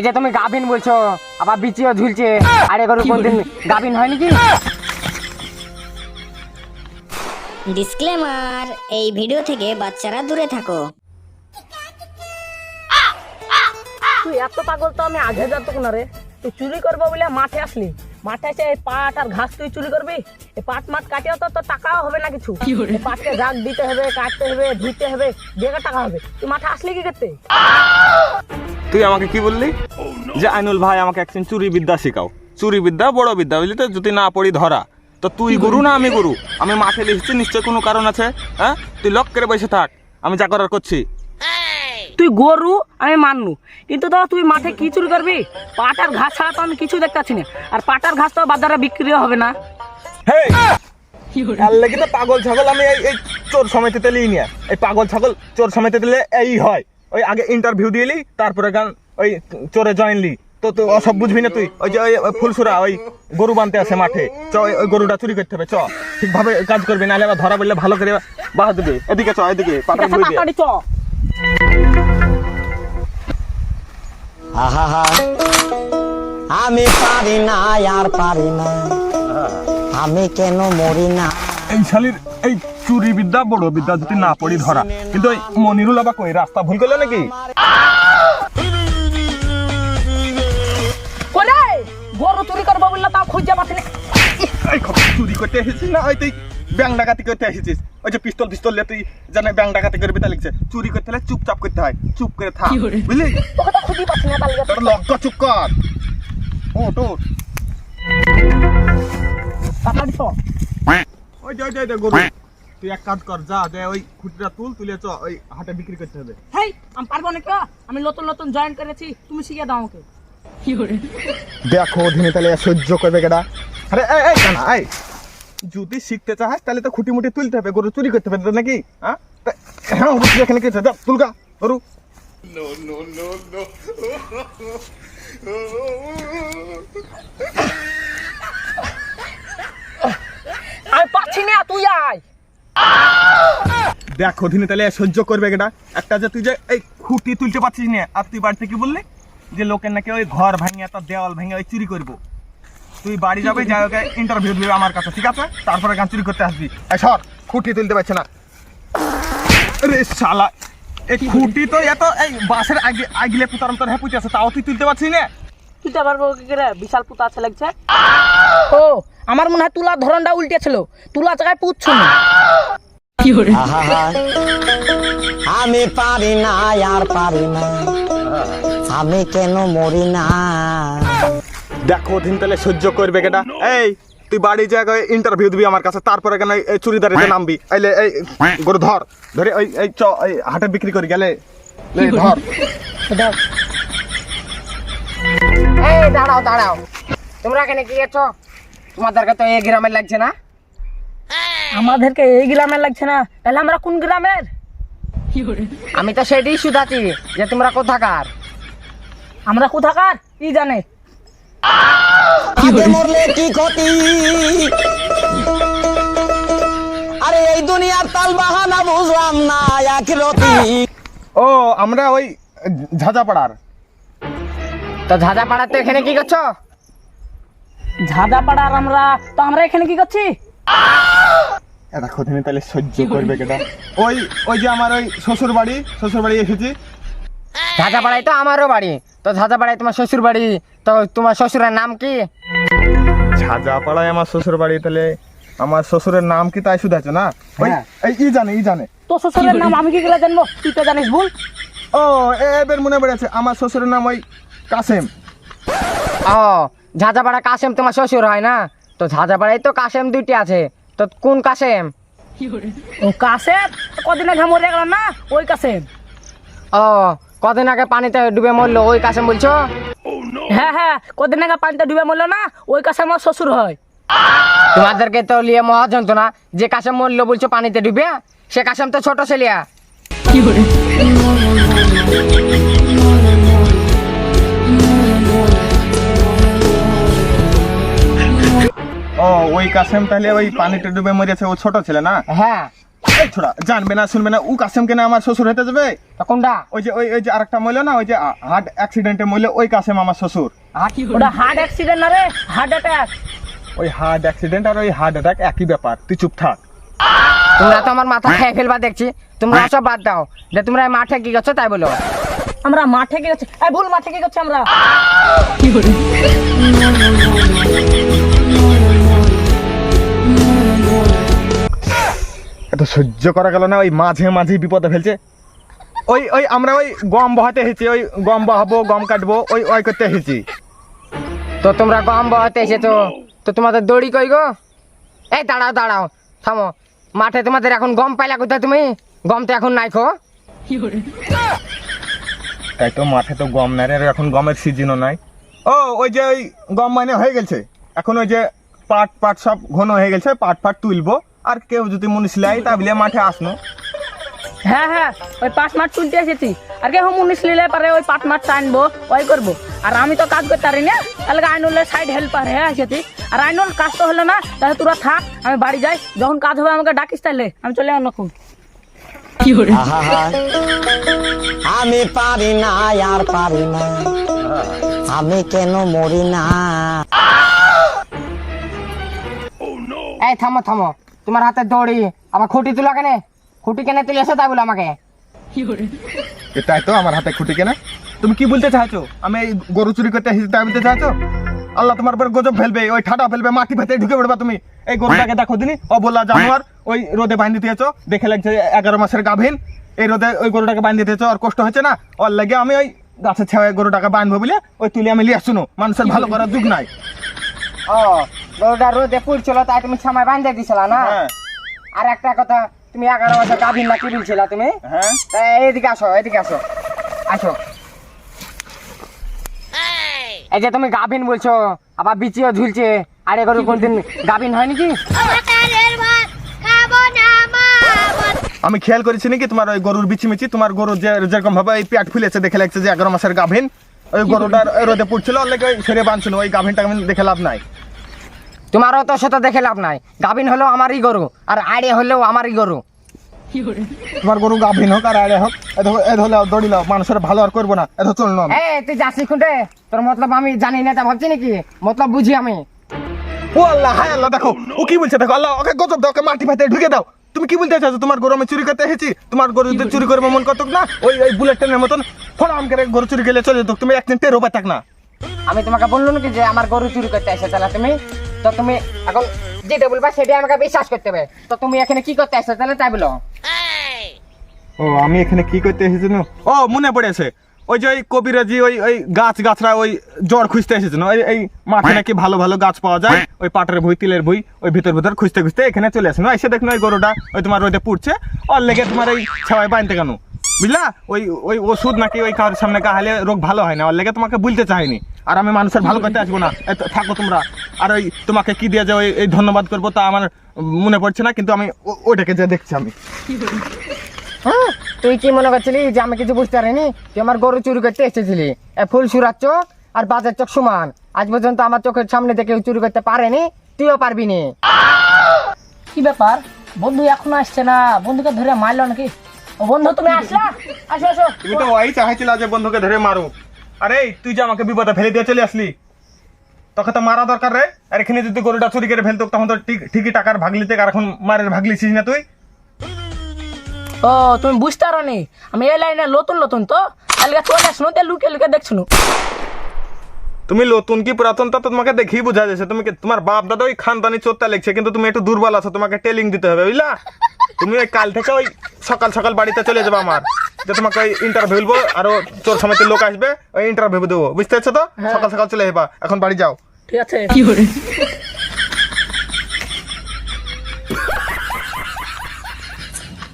এই যে তুমি গাভিন বলছো আবার বিচিও ঝুলছে। আরে গরু কোনদিন গাভিন হয়নি কি? ডিসক্লেমার এই ভিডিও থেকে বাচ্চারা দূরে থাকো। তুই এত পাগল তো আমি আগে জানতো না রে। তুই চুরি করব বলে মাঠে আসলি। মাঠে এসে এই পাট আর ঘাস তুই চুরি করবি? এই পাট মাঠ কাটিয়েও তো তোর টাকাও হবে না কিছু। এই পাটকে জাগ দিতে হবে কাটতে হবে ধুইতে হবে বেকার টাকা হবে। তুই মাঠে আসলি কি করতে? তুই আমাকে কি বললি? যে আইনুল ভাই আমাকে একদিন চুরি বিদ্যা শেখাও। চুরি বিদ্যা বড় বিদ্যা বুঝলি তো? যদি না পড়ি ধরা। তো তুই গুরু না আমি গুরু? আমি মাঠে লিখছি নিশ্চয় কোনো কারণ আছে? হ্যাঁ? তুই লক করে বসে থাক আমি যা করার করছি। তুই গরু আমি মানলু কিন্তু তো তুই মাঠে কি চুরি করবি? পাটার ঘাস ছাড়া তো আমি কিছু দেখতে পাচ্ছি না। আর পাটার ঘাস তো বাজারে বিক্রিও হবে না। হেই! আর লেগে তো পাগল ছাগল আমি এই চোর সমিতিতে লিই নিয়ে এই পাগল ছাগল চোর সমিতিতে দিলে এই হয়। ওই আগে ইন্টারভিউ দিয়ে লি তারপরে গান ওই চোরে জয়েন লি। তো তুই সব বুঝবি না তুই? ওই যে ওই ফুলসুরা ওই গরু বানতে আসে মাঠে। চ ওই- গরুটা চুরি করতে হবে চ। ঠিকভাবে কাজ করবি নাহলে আবার ধরা বললে ভালো করে বাহ দিবে এদিকে চ এদিকে পাটা আছে ধুই দিয়ে। চ। আহা আমি পারি না আর পারি না। আমি কেন মরি না? এই শালির এই চুরি বিদ্যা বড় বিদ্যা যদি না পড়ি ধরা। কিন্তু মনিরুল আবার কই? রাস্তা ভুল করল নাকি? গরু চুরি করব বললে তাও খুঁজে পাচ্ছি না। এই চুরি করতে এসেছিস না? ওই তুই ব্যাংক ডাকাতি করতে এসেছিস। ওই যে পিস্তল পিস্তল নিয়ে তুই জানে ব্যাংক ডাকাতি করবি তা লিখছে। চুরি করতে হলে চুপচাপ করতে হয়। চুপ করে থাক। বুঝলি? তার লিগে। তোর লজ্জা চুপ কর। ও তো যে ওই যে, ওই যে গরু। তুই এক কাজ কর যা যে ওই খুঁটিটা তুল তুলে চ ওই হাটে বিক্রি করতে হবে। হেই আমি পারব না কেউ আমি নতুন নতুন জয়েন করেছি তুমি শিখিয়ে দাও আমাকে। দেখো দিনে তাহলে সহ্য করবে কেডা? আরে এই এই না এই। যদি শিখতে চাস তাহলে তো খুঁটি মুটি তুলতে হবে গরু চুরি করতে হবে নাকি? হ্যাঁ তা- হ্যাঁ বুঝছি এখানে কি আছে? যা তুলগা গরু। আমি পাচ্ছি না তুই আয়। দেখো দিনে তাহলে সহ্য করবে কেডা একটা যে তুই যে এই খুঁটি তুলতে পারছিস না, আর তুই বাড়িতে কি বললি? যে লোকের নাকি ওই ঘর ভাঙিয়ে, তার দেওয়াল ভেঙে ওই চুরি করব। তুই বাড়ি যাবে, যাই ওকে ইন্টারভিউ দিবে আমার কাছে, ঠিক আছে? তারপরে গান চুরি করতে আসবি। সর, খুঁটি তুলতে পারছে না। রে শালা, এই খুঁটি তো এত, এই বাসের আগে, আগলে পুতার মতো হ্যাঁ আছে, তাও তুই তুলতে পারছিস না? তুই করে বিশাল পুতা আছে লাগছে। ও আমার মনে হয় তুলার ধরনটা উল্টে ছিল তুলা জায়গায় পুচ্ছ আমি পারি না আর পারি না। আমি কেন মরি না? দেখো দিন তাহলে সহ্য করবে কেটা। এই তুই বাড়ি জায়গায় ইন্টারভিউ দিবি আমার কাছে। তারপরে কেন এই চুরিদারিতে নামবি? এই গরু ধর। ধরে ওই এই চ এই হাটে বিক্রি করি গেলে। ধর। দাঁড়াও দাঁড়াও। তোমরা এখানে কি করছ তোমাদেরকে তো এই গ্রামের লাগছে না? আমাদেরকে এই গ্রামের লাগছে না। তাহলে আমরা কোন গ্রামের? আমি তো সেটাই শুধাচ্ছি যে তোমরা কোথাকার? আমরা কোথাকার? কি জানে? আগে মরলে কি ক্ষতি? আরে এই দুনিয়ার তাল বাহানা বুঝলাম না ও আমরা ওই ঝাঁঝাপাড়ার। তো ঝাঁঝা পাড়াতে এখানে কি করছ? ঝাদা পাড়ার আমরা তো আমরা এখানে কি করছি? দেখো দিনে তাহলে সহ্য করবে কেটা? ওই ওই যে আমার ওই শ্বশুর বাড়ি শ্বশুর বাড়ি এসেছি। ঝাঁঝা পাড়ায় তো আমারও বাড়ি। তো ঝাঁঝা পাড়ায় তোমার শ্বশুর বাড়ি তো তোমার শ্বশুরের নাম কি? ঝাঁঝাপাড়ায় আমার শ্বশুর বাড়ি তাহলে আমার শ্বশুরের নাম কি তাই শুধু আছে না? ওই হ্যাঁ। এই ই জানে ই জানে। তো শ্বশুরের নাম আমি কি গেলে জানব? তুই তো জানিস ভুল। ও এবার মনে পড়েছে আমার শ্বশুরের নাম ওই কাসেম। ও ঝাঁঝা পাড়া কাশেম তোমার শ্বশুর হয় না? তো ঝাঁঝা পাড়ায় তো কাশেম দুইটি আছে। তো কোন কাশেম? ও কাসেম কদিন আগে মরে গেল না? ওই কাসেম ও কদিন আগে পানিতে ডুবে মরলো ওই কাশেম বলছো? হ্যাঁ হ্যাঁ কদিন আগে পানিতে ডুবে মরলো না? ওই কাছে আমার শ্বশুর হয়। তোমাদেরকে তো লিয়ে মহা যন্ত্রণা যে কাশেম মরলো বলছো পানিতে ডুবে সে কাশেম তো ছোট ছেলিয়া। ও কাসেম তাহলে ওই পানিতে ডুবে মরেছে ও ছোট ছেলে না? হ্যাঁ। এই ছোড়া জানবে না শুনবে না ও কাসেম কেন আমার শ্বশুর হতে যাবে? কোনটা? ওই যে ওই ওই যে আরেকটা মইল না ওই যে হার্ট অ্যাক্সিডেন্টে মইল ওই কাসেম আমার শ্বশুর। ওটা হার্ট অ্যাক্সিডেন্ট না রে? Heart attack. ওই হার্ট অ্যাক্সিডেন্ট আর ওই হার্ট অ্যাটাক একই ব্যাপার তুই চুপ থাক। তোমরা তো আমার মাথা খেয়ে ফেলবা দেখছি। তোমরা সব বাদ দাও। যে তোমরা মাঠে কি করছ তাই বলো। আমরা মাঠে কি করছি? এই ভুল মাঠে কি করছি আমরা? এত সহ্য করা গেল না ওই মাঝে মাঝে বিপদে ফেলছে। ওই ওই আমরা ওই গম বহাতে এসেছি ওই গম বহাবো গম কাটবো ওই ওই করতে এসেছি। তো তোমরা গম বহাতে এসেছ তো তোমাদের দড়ি কই গো? এই দাঁড়াও দাঁড়াও থামো। মাঠে তোমাদের এখন গম পাইলা কোথায় তুমি? গম তো এখন নাই খো। তাই তো মাঠে তো গম নাই রে আর এখন গমের সিজনও নাই। ও ওই যে ওই গম মানে হয়ে গেছে। এখন ওই যে পাট পাট সব ঘন হয়ে গেছে পাট পাট তুলবো। আর কেউ যদি মুনিশ লাই তাহলে মাঠে আসনো। হ্যাঁ হ্যাঁ ওই পাঁচ মাঠ তুলতে এসেছি। আর কে হুম উনিশ লিলে পারে ওই পাঁচ মাঠ টানবো ওই করব। আর আমি তো কাজ করতে পারি না তাহলে আইনুলের সাইড হেল্পার হ্যাঁ এসেছি। আর আইনুল কাজ তো হলো না তাহলে তোরা থাক আমি বাড়ি যাই। যখন কাজ হবে আমাকে ডাকিস তাহলে আমি চলে অন্য খুব আহা। আমি পারি না আর পারি না। আমি কেন মরি না? এই থামো থামো। তোমার হাতে দড়ি আবার খুঁটি তুলা কেনে? খুঁটি কেনে তুলে এসো তাই বলো আমাকে। তাই তো আমার হাতে খুঁটি কেনা। তুমি কি বলতে চাইছো? আমি গরু চুরি করতে এসেছি তাই বলতে চাইছো? আল্লাহ তোমার উপর গজব ফেলবে, ওই ঠাটা ফেলবে, মাটি ফেতে ঢুকে পড়বা তুমি। এই গরুটাকে দেখো দিনি, অবলা জানোয়ার, ওই রোদে বাঁধি দিয়েছ দেখে লাগছে এগারো মাসের গাভীন। এই রোদে ওই গরুটাকে বাঁধি দিয়েছ আর কষ্ট হচ্ছে না? ওর লাগে আমি ওই গাছের ছেওয়ায় গরুটাকে বাঁধবো বলে, ওই তুলে আমি লিয়ে শুনো মানুষের ভালো করার যুগ নাই। ও গরুটা রোদে পুড়ছিল তাই তুমি ছামায় বাঁধতে দিছিলা না? হ্যাঁ। আর একটা কথা তুমি এগারো বছর গাভীর না কি বলছিলা তুমি? হ্যাঁ। তা এইদিকে আসো এদিকে আসো। আসো। এই। যে তুমি গাভিন বলছো আবার বিচিও ঝুলছে। আর এ গরু কোনদিন গাভিন হয় নাকি ভাতারের ভাত খাব না মা আমি খেয়াল করেছি নাকি তোমার ওই গরুর বিচিমিচি? তোমার গরু যে যেরকম ভাবে এই পেট ফুলেছে দেখে লাগছে যে এগারো মাসের গাভিন ওই গরুটার রোদে পড়ছিল ওর লেগে ওই সেরে বাঁধছিল ওই গাভিনটা আমি দেখে লাভ নাই। তোমারও তো সেটা দেখে লাভ নাই। গাভিন হলেও আমারই গরু আর আড়ে হলেও আমারই গরু। তোমার গরু গাভিন হোক আর আড়ে হোক এ এ ধরলে দড়িল মানুষের ভালো আর করব না এত চল না এই তুই যাচ্ছিস খুঁটে? তোর মতলব আমি জানি না তা ভাবছি নাকি? মতলব বুঝি আমি। ও আল্লাহ হায় আল্লাহ দেখো ও কি বলছে দেখো আল্লাহ ওকে গজব দাও ওকে মাটি ফাতে ঢুকে দাও। তুমি কি বলতে চাইছো? তোমার গরু আমি চুরি করতে এসেছি। তোমার গরু যদি চুরি করব মন করতো না? ওই ওই বুলেট ট্রেনের মতন ফলাম করে গরু চুরি গেলে চলে যেত তুমি একদিন টেরো পাতাক না। আমি তোমাকে বলল নাকি যে আমার গরু চুরি করতে এসে তাহলে তুমি? তো তুমি এখন যেটা বলবা সেটা আমাকে বিশ্বাস করতে হবে। তো তুমি এখানে কি করতে এসে তাহলে তাই বলো। ও, আমি এখানে কি করতে এসেছি ও, মনে পড়েছে ওই যে ওই কবিরাজি, ওই ওই গাছ গাছরা ওই জড় খুঁজতে এসেছে না? ওই, এই মাঠে নাকি ভালো ভালো গাছ পাওয়া যায়। ওই পাটের বই তিলের বই ওই ভিতর ভিতর খুঁজতে খুঁজতে এখানে চলে আসে না? এসে দেখুন ওই গরুটা, ওই তোমার ওইটা পুড়ছে। ওর লেগে তোমার ওই ছাওয়াই বানতে কেন? বুঝলা? ওই ওই ওষুধ নাকি ওই কারোর সামনে গাহালে রোগ ভালো হয় না। ওর লেগে তোমাকে বলতে চাইনি। আর আমি মানুষের ভালো করতে আসব না। থাকো তোমরা। আর ওই তোমাকে কি দিয়ে যে ওই এই ধন্যবাদ করব তা আমার মনে পড়ছে না কিন্তু আমি ওইটাকে যে দেখছি আমি। হ্যাঁ তুই কি মনে করছিলি যে আমি কিছু বুঝতে পারিনি? তুই আমার গরু চুরি করতে এসেছিলি। এ ফুল সুরার চোখ আর বাজার চোখ সমান। আজ পর্যন্ত আমার চোখের সামনে থেকে কেউ চুরি করতে পারেনি তুইও পারবি নি। কি ব্যাপার? বন্ধু এখনও আসছে না। বন্ধুকে ধরে মারলো নাকি? ও বন্ধু তুমি আসলা? আসো আসো। তুমি তো ওই চাইছিল যে বন্ধুকে ধরে মারো আরে তুই যে আমাকে বিপদে ফেলে দিয়ে চলে আসলি। তোকে তো মারা দরকার রে। আর এখানে যদি গরুটা চুরি করে ফেলতো তখন তো ঠিক ঠিকই টাকার ভাগলিতে আর এখন মারের ভাগলিছিস না তুই। ও তুমি বুঝতে পারো নি আমি এই লাইনে নতুন নতুন তো। কালকে চলে আসনো তে লুকে লুকে দেখছ তুমি নতুন কি পুরাতন তা তো তোমাকে দেখি বোঝা যাচ্ছে। তুমি কি- তোমার বাপ দাদা ওই খানদানি চোরটা লেগছে কিন্তু তুমি একটু দুর্বল আছো তোমাকে টেলিং দিতে হবে বুঝলা? তুমি ওই কাল থেকে ওই সকাল সকাল বাড়িতে চলে যাবে আমার। যে তোমাকে ইন্টারভিউ বলব আরও চোর সময় লোক আসবে ওই ইন্টারভিউ দেবো। বুঝতে পারছ তো? সকাল সকাল চলে যাবা এখন বাড়ি যাও। ঠিক আছে।